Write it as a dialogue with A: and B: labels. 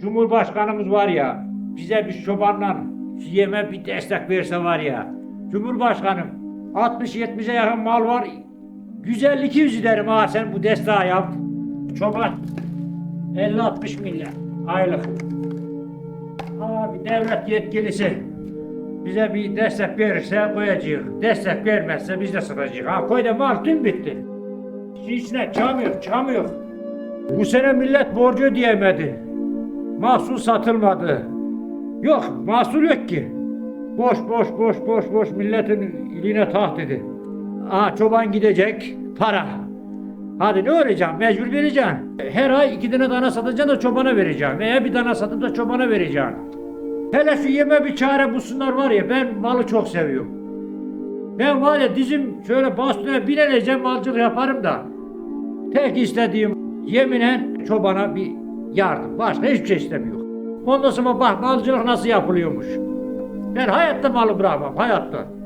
A: Cumhurbaşkanımız var ya, bize bir çobanla yeme bir destek verse var ya. Cumhurbaşkanım 60-70'e yakın mal var. 150-200 derim ha sen bu desteği yap. Çoban 50-60 milyar aylık. Abi devlet yetkilisi bize bir destek verirse koyacağız. Destek vermezse biz de satacağız. Ha koy da mal tüm bitti. İçine çam yok, çam yok. Bu sene millet borcu ödeyemedi. Mahsul satılmadı. Yok, mahsul yok ki. Boş boş boş boş boş milletin iline taht dedi. Aa çoban gidecek, para. Hadi ne olacağım? Mecbur vereceğim. Her ay iki tane dana satacaksın da çobana vereceğim. Veya bir dana satıp da çobana vereceğim. Hele şu yeme bir çare bulsunlar var ya ben malı çok seviyorum. Ben var ya dizim şöyle bastona bineleceğim malcılık yaparım da. Tek istediğim yeminen çobana bir yardım. Başka hiçbir şey istemiyorum. Ondan sonra bak malcılık nasıl yapılıyormuş. Ben hayatta malı bırakmam, hayatta.